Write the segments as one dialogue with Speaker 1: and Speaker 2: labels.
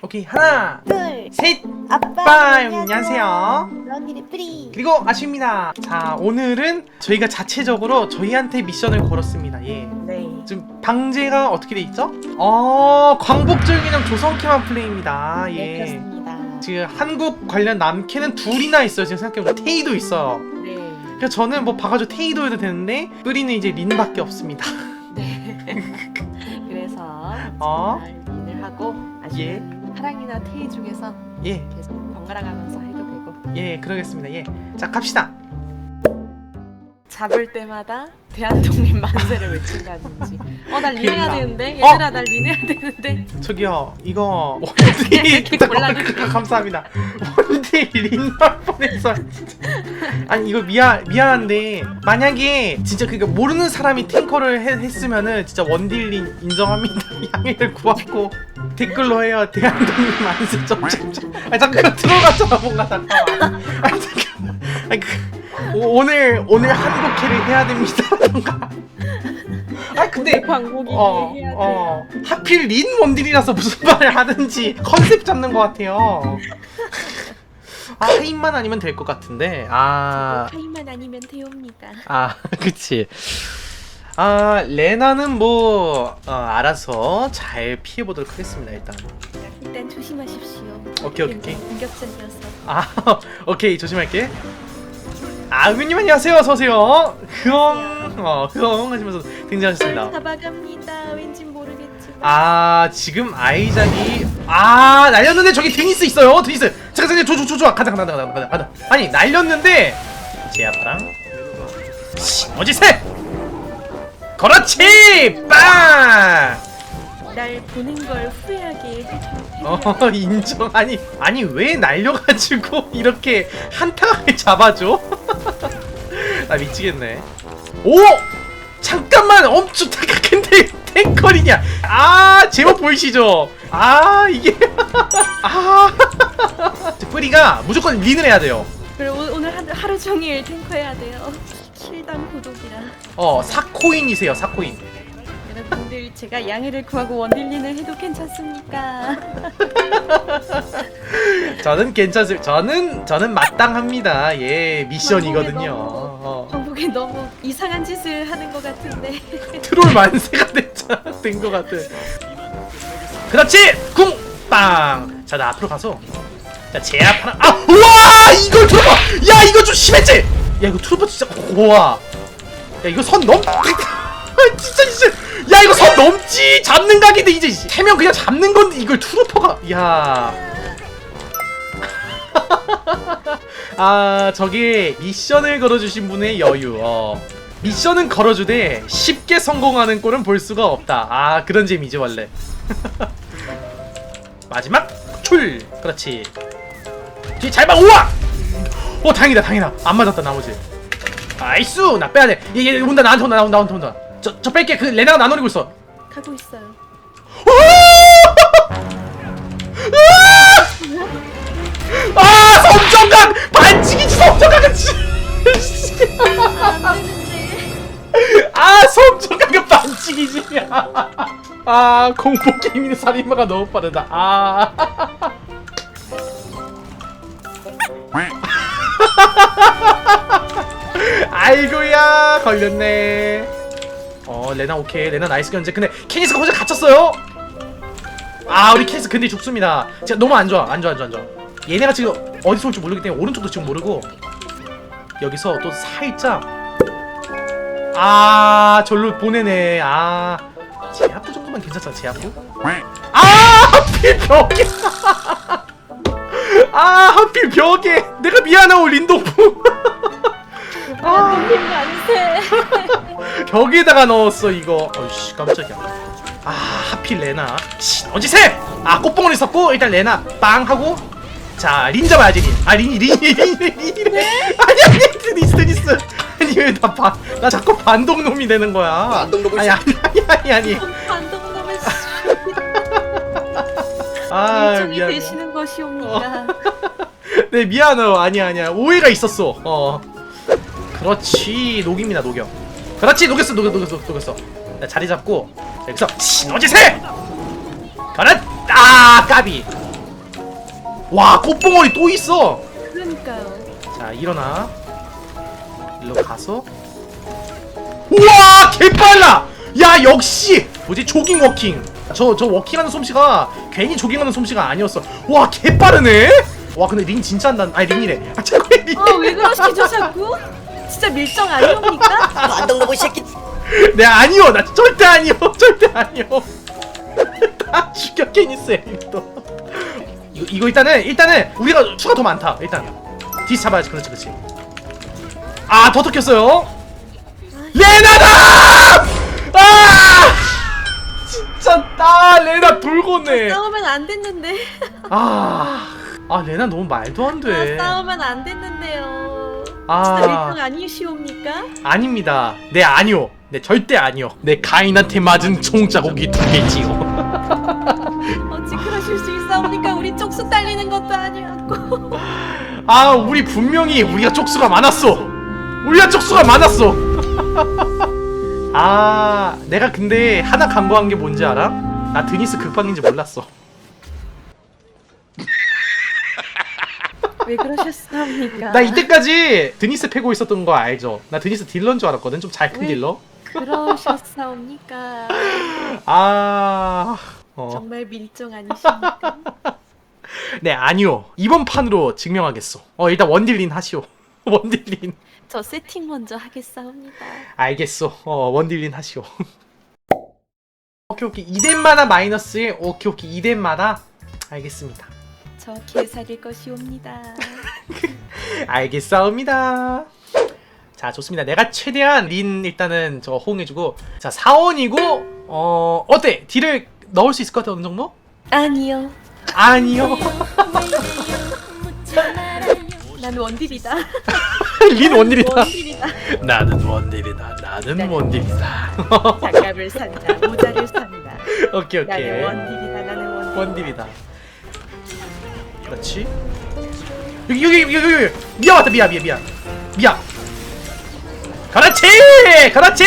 Speaker 1: 오케이 하나
Speaker 2: 둘,
Speaker 1: 셋
Speaker 2: 아빠,
Speaker 1: 빠 안녕하세요
Speaker 2: 런니리 뿌리.
Speaker 1: 그리고 아쉽니다 자 오늘은 저희가 자체적으로 저희한테 미션을 걸었습니다 예
Speaker 2: 네.
Speaker 1: 지금 방제가 어떻게 돼 있죠? 어 광복절기념 조성캐만 플레이입니다
Speaker 2: 네,
Speaker 1: 예
Speaker 2: 그렇습니다.
Speaker 1: 지금 한국 관련 남캐는 둘이나 있어요 지금 생각해보니까 테이도 있어요
Speaker 2: 네.
Speaker 1: 그래서 저는 뭐 봐가지고 테이도 해도 되는데 뿌리는 이제 린밖에 없습니다
Speaker 2: 네. 그래서
Speaker 1: 어?
Speaker 2: 잘 일을 하고 아시는 하랑이나 테이 중에서
Speaker 1: 예
Speaker 2: 계속 번갈아 가면서 해도 되고
Speaker 1: 예, 그러겠습니다. 예. 자, 갑시다.
Speaker 2: 잡을 때마다 대한독립 만세를 외친다든지 어 날 리네야
Speaker 1: 그러니까.
Speaker 2: 되는데
Speaker 1: 어?
Speaker 2: 얘들아 날 리네야 되는데
Speaker 1: 저기요, 이거 원딜
Speaker 2: 이렇게 곤란해.
Speaker 1: 감사합니다. 원딜 린날 뻔했어. 아니 이거 미안 미안한데 만약에 진짜 그니까 모르는 사람이 탱커를 해- 했으면은 진짜 원딜 린 인정합니다. 양해를 구하고 댓글로 해요. 대한독립 만세 점점점. 아 잠깐 들어갔잖아 뭔가 잠깐만. 아 잠깐. 아니 그 오, 오늘 오늘 한국 캐를 해야 됩니다. 아 근데
Speaker 2: 광고기
Speaker 1: 어,
Speaker 2: 해야 돼.
Speaker 1: 어. 하필 린 원딜이라서 무슨 말을 하든지 컨셉 잡는 것 같아요. 아, 하인만 아니면 될 것 같은데. 아,
Speaker 2: 타임만 아니면 되옵니다.
Speaker 1: 아, 그치. 아, 레나는 뭐, 어, 알아서 잘 피해 보도록 하겠습니다, 일단.
Speaker 2: 일단 조심하십시오.
Speaker 1: 오케이, 오케이, 오케이.
Speaker 2: 공격적이어서.
Speaker 1: 아, 오케이, 조심할게. 아, 의원님 안녕하세요. 어서 오세요. 흐엉, 어, 흐엉 하시면서 등장하셨습니다.
Speaker 2: 널 잡아갑니다. 왠지 모르겠지만.
Speaker 1: 아 지금 아이작이 아 날렸는데 저기 데니스 있어요 데니스 잠깐 잠깐 조조 조조 가자 가자 가자 가자 가자 아니 날렸는데 제 아빠랑 어지 세 그렇지! 빵!
Speaker 2: 날 보는 걸 후회하게 해줄
Speaker 1: 어 인정. 아니 아니 왜 날려가지고 이렇게 한타를 잡아줘? 나 미치겠네. 오! 잠깐만! 엄청 근데 탱커리냐? 아 제목 보이시죠? 아 이게 아. 뿌리가 무조건 린을 해야 돼요.
Speaker 2: 그리고 오- 오늘 하루, 하루 종일 탱커 해야 돼요. 킬당 고독이라.
Speaker 1: 어 4코인이세요 4코인.
Speaker 2: 여러분들 제가 양해를 구하고 원딜린을 해도 괜찮습니까?
Speaker 1: 저는 괜찮습니다 저는 저는 마땅합니다. 예 미션이거든요.
Speaker 2: 너무-
Speaker 1: 어.
Speaker 2: 너무 이상한 짓을 하는 것 같은데.
Speaker 1: 트롤 만세가 된것 같아. 그렇지! 궁 빵! 자 나 앞으로 가서. 자 제압 하나 아 우와! 이걸 트루퍼! 야 이거 좀 심했지? 야 이거 트루퍼 진짜 우와 야 이거 선 넘 진짜 진짜. 야 이거 선 넘지. 잡는 각인데 이제 세명 그냥 잡는 건데 이걸 트루퍼가 야. 아 저기 미션을 걸어주신 분의 여유. 어. 미션은 걸어주되 쉽게 성공하는 꼴은 볼 수가 없다. 아 그런 재미지 원래. 마지막 출. 그렇지. 뒤에 잘봐. 우와! 어 다행이다 다행이다. 안 맞았다 나머지 나이스 나 빼야돼. 얘, 얘 온다 나한테 온다 나온다 나한테 온다. 저, 저 뺄게. 그 레나가 나 노리고 있어.
Speaker 2: 가고 있어요.
Speaker 1: 아! 섬정각 반칙이지 섬정각은 씨.
Speaker 2: 안 되는데.
Speaker 1: 아 섬정각은 반칙이지. 아 공포 게임의 살인마가 너무 빠르다. 아 아이고야 걸렸네. 어 레나 오케이. 레나 나이스 견제. 근데 케니스가 혼자 갇혔어요? 아 우리 케니스 근데 죽습니다. 진짜 너무 안 좋아. 안 좋아 안 좋아 안 좋아. 얘네가 지금 어디서 올지 모르기 때문에 오른쪽도 지금 모르고 여기서 또 살짝 아 절로 보내네. 아 제압부 정도만 괜찮잖아 제압부? 아 하필 벽에. 아 하필 벽에. 내가 미안하오 린도프
Speaker 2: 아, 돌림 만세.
Speaker 1: 벽에다가 넣었어 이거. 어이씨 깜짝이야. 아 하필 레나. 어지세 아 꽃봉을 있었고 일단 레나 빵 하고. 자 린 잡아야지 린 아 린이 린이 린이 아니 아니 드니스 드니스 아니 왜나나 자꾸 반동 놈이 되는 거야.
Speaker 3: 반동놈을
Speaker 1: 아니 아니 아니 아니 아니.
Speaker 2: 반동 놈의
Speaker 1: 아
Speaker 2: 일정이
Speaker 1: 미안
Speaker 2: 되시는 것이옵니다.
Speaker 1: 네 미안해요 아니야 아니야. 오해가 있었어. 어 그렇지. 녹입니다 녹여. 그렇지 녹였어 녹였어 녹였어 녹였어. 자, 자리 잡고 여기서 신호지세! 그렇 아 까비. 와 꽃봉오리 또 있어.
Speaker 2: 그러니까요.
Speaker 1: 자 일어나. 일로 가서. 우와 개빨라! 야 역시! 뭐지? 조깅 워킹. 저 저 워킹하는 솜씨가 괜히 조깅하는 솜씨가 아니었어. 와 개빠르네? 와 근데 링 진짜 한다 아니 링이래. 아 자꾸 링
Speaker 2: 아 왜 그러시죠 자꾸? 진짜 밀정 아니옵니까?
Speaker 3: 반동놈의 새끼.
Speaker 1: 네 아니요. 나 절대 아니요. 절대 아니요. 다 죽여 케니스 또 이거, 이거 일단은 일단은 우리가 수가 더 많다. 일단 디스 잡아야지. 그렇지 그렇지. 아더 터켰어요. 레나다! 아! 진짜 아 레나 돌고네.
Speaker 2: 싸우면 안 됐는데.
Speaker 1: 아, 아 레나 너무 말도
Speaker 2: 아,
Speaker 1: 안돼.
Speaker 2: 싸우면 안 됐는데요.
Speaker 1: 아.
Speaker 2: 진짜 밀정 아니시옵니까?
Speaker 1: 아닙니다 네 아니요 네 절대 아니요 내 가인한테 맞은 총자국이 두 개지요
Speaker 2: 어찌 그러실 수 있사옵니까? 우리 쪽수 딸리는 것도 아니었고.
Speaker 1: 아 우리 분명히 우리가 쪽수가 많았어 우리가 쪽수가 많았어 아 내가 근데 하나 간과한 게 뭔지 알아? 나 드니스 극방인지 몰랐어
Speaker 2: 왜 그러셨사옵니까?
Speaker 1: 나 이때까지 드니스 패고 있었던 거 알죠? 나 드니스 딜러인 줄 알았거든 좀 잘 큰
Speaker 2: 왜?
Speaker 1: 딜러
Speaker 2: 그러셨사옵니까?
Speaker 1: 아... 어.
Speaker 2: 정말 밀정 아니십니까?
Speaker 1: 네 아니요 이번 판으로 증명하겠어 어 일단 원딜린 하시오 원딜린
Speaker 2: 저 세팅 먼저 하겠사옵니다.
Speaker 1: 알겠어. 어, 원딜린 하시오. 오케이, 오케이. 2덴마다 마이너스에 오케이, 오케이. 2덴마다 알겠습니다.
Speaker 2: 저 개살일 것이옵니다.
Speaker 1: 알겠사옵니다. 자, 좋습니다. 내가 최대한 린 일단은 저 호응해주고. 자, 4원이고, 어, 어때? 딜을 넣을 수 있을 것 같아, 어느 정도?
Speaker 2: 아니요.
Speaker 1: 아니요.
Speaker 2: 난 원딜이다.
Speaker 1: 린 원딜이다.
Speaker 2: 원딜이다.
Speaker 1: 나는 원딜이다. 나는 원딜이다.
Speaker 2: 장갑을 산다. 모자를 산다.
Speaker 1: 오케이, 오케이.
Speaker 2: 나는 원딜이다. 나는 원딜.
Speaker 1: 원딜이다. 그렇지. 여기 여기 여기 여기 여기. 미아 왔다 미아 미아 미아 미아. 그렇지 그렇지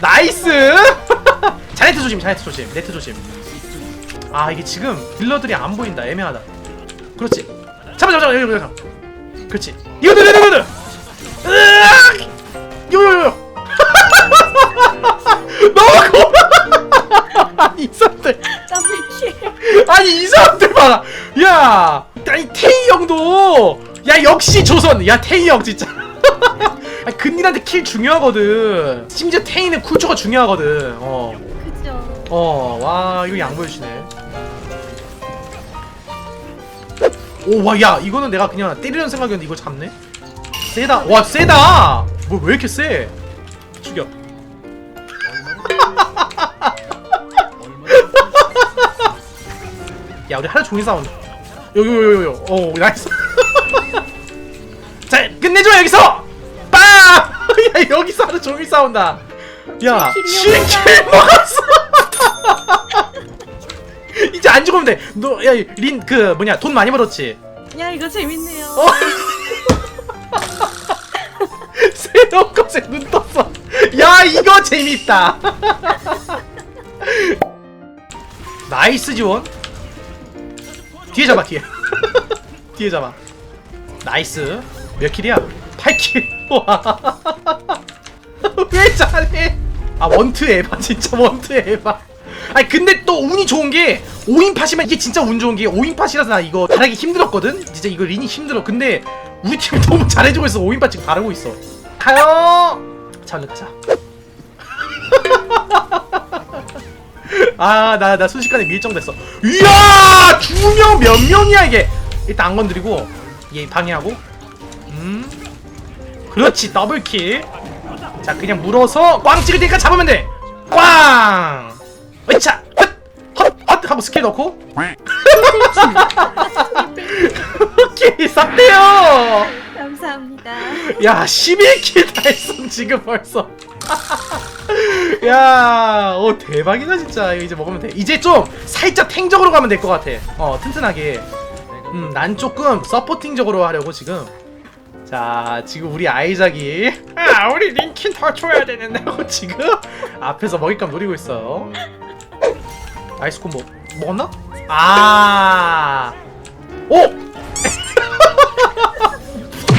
Speaker 1: 나이스. 자 네트 조심 자 네트 조심 네트 조심. 아 이게 지금 딜러들이 안 보인다 애매하다. 그렇지. 잡아 잡아 잡아 여기 여기. 그렇지. 이거 이거 이거 이거. 으악! 이거 이거 이거. 역시 조선. 야 태희 형 진짜. 아니 근딜한테 킬 중요하거든. 심지어 태희는 쿨초가 중요하거든.
Speaker 2: 그죠.
Speaker 1: 어어와 이거 양보해주시네. 오 와 야 이거는 내가 그냥 때리려는 생각이었는데 이걸 잡네? 세다. 와 세다! 뭐 왜 이렇게 세? 죽여. 야 우리 하루 종일 싸운다. 여기 여기 여기 여기 어 나이스. 자 끝내줘 여기서! 빵! 야 여기서 하루 종일 싸운다. 야 7킬 먹었어! 이제 안 죽으면 돼너야린 그 뭐냐 돈 많이 벌었지?
Speaker 2: 야 이거 재밌네요.
Speaker 1: 어? 새로운 것에 눈 떴어. 야 이거 재밌다. 나이스 지원. 뒤에 잡아 뒤에. 뒤에 잡아. 나이스 몇 킬이야? 8킬. 와 왜 잘해? 아 원투 에바. 진짜 원투 에바. 아니 근데 또 운이 좋은 게 5인 팟이면 이게 진짜 운 좋은 게 5인 팟이라서 나 이거 잘하기 힘들었거든? 진짜 이거 린이 힘들어. 근데 우리 팀 너무 잘해주고 있어 5인 팟 지금 바르고 있어. 가요! 자 얼른 가자. 아 나 나 순식간에 밀정됐어. 이야! 두 명 몇 명이야 이게? 일단 안 건드리고 얘 방해하고 음 그렇지 더블킬 자 그냥 물어서 꽝 찍을 테니까 잡으면 돼 꽝 으차 헛 헛 헛 하고 스킬 넣고 오케이 쌌대요
Speaker 2: 감사합니다.
Speaker 1: 야 11킬 다 했어 지금 벌써 야, 오 대박이다 진짜. 이거 이제 먹으면 돼. 이제 좀 살짝 탱적으로 가면 될 것 같아. 어, 튼튼하게. 음, 난 조금 서포팅적으로 하려고 지금. 자, 지금 우리 아이작이 아, 우리 링킨 더 줘야 되는데 하고 지금 앞에서 먹잇감 노리고 있어. 아이스 콤보 먹었나? 아, 오!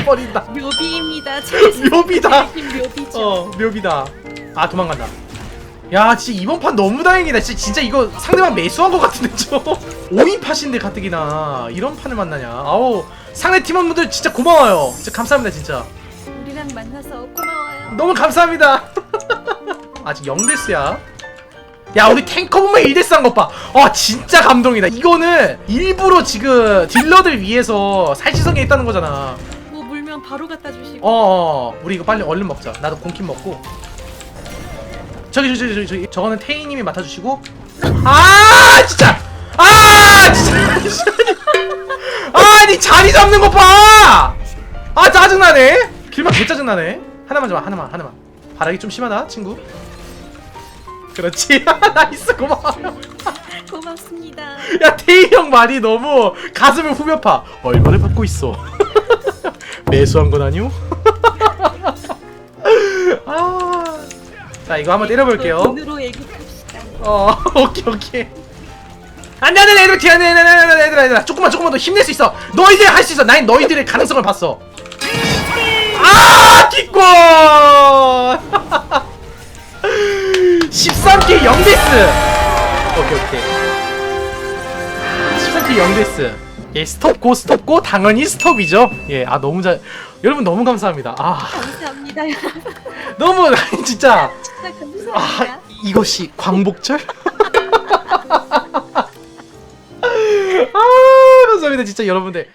Speaker 1: 버린다.
Speaker 2: 묘비입니다. 제
Speaker 1: 묘비다.
Speaker 2: 묘비죠.
Speaker 1: 어, 묘비다. 아, 도망간다. 야, 진짜 이번 판 너무 다행이다. 진짜, 진짜 이거 상대방 매수한 것 같은데, 저. 5인 팟인데, 가뜩이나. 이런 판을 만나냐. 아우, 상대 팀원분들 진짜 고마워요. 진짜 감사합니다, 진짜.
Speaker 2: 우리랑 만나서 고마워요.
Speaker 1: 너무 감사합니다. 아직 0대스야. 야, 우리 탱커 보면 1대스 한 것 봐. 아, 진짜 감동이다. 이거는 일부러 지금 딜러들 위해서 살치성에 있다는 거잖아.
Speaker 2: 뭐 물면 바로 갖다 주시고.
Speaker 1: 어, 어, 우리 이거 빨리 얼른 먹자. 나도 공킨 먹고. 저기 저기 저기 저기 저거는 태희님이 맡아주시고. 아 진짜. 아 진짜. 아니 자리 잡는 것 봐. 아 짜증나네. 길막 개 짜증나네. 하나만 줘봐 하나만 하나만. 바라기 좀 심하다 친구. 그렇지. 나이스 고마워.
Speaker 2: 고맙습니다.
Speaker 1: 야 태희 형 말이 너무 가슴을 후벼 파. 얼마를 받고 있어? 매수한 건 아니오? 아. 자 이거 한번 때려볼게요.
Speaker 2: 돈으로 얘기합시다.
Speaker 1: 어 오케이 오케이. 안돼 안돼 안돼 안돼 안돼 애들 애들 조금만 조금만 더 힘낼 수 있어. 너희들 할 수 있어. 난 너희들의 가능성을 봤어. 아 기권. 13킬 0데스. 오케이 오케이. 13킬 0데스. 예 스톱 고 스톱 고 당연히 스톱이죠. 예아 너무 잘 여러분 너무 감사합니다. 아
Speaker 2: 감사합니다.
Speaker 1: 너무 진짜
Speaker 2: 진짜
Speaker 1: 아
Speaker 2: 감사합니다.
Speaker 1: 이것이 광복절? 아 감사합니다 진짜 여러분들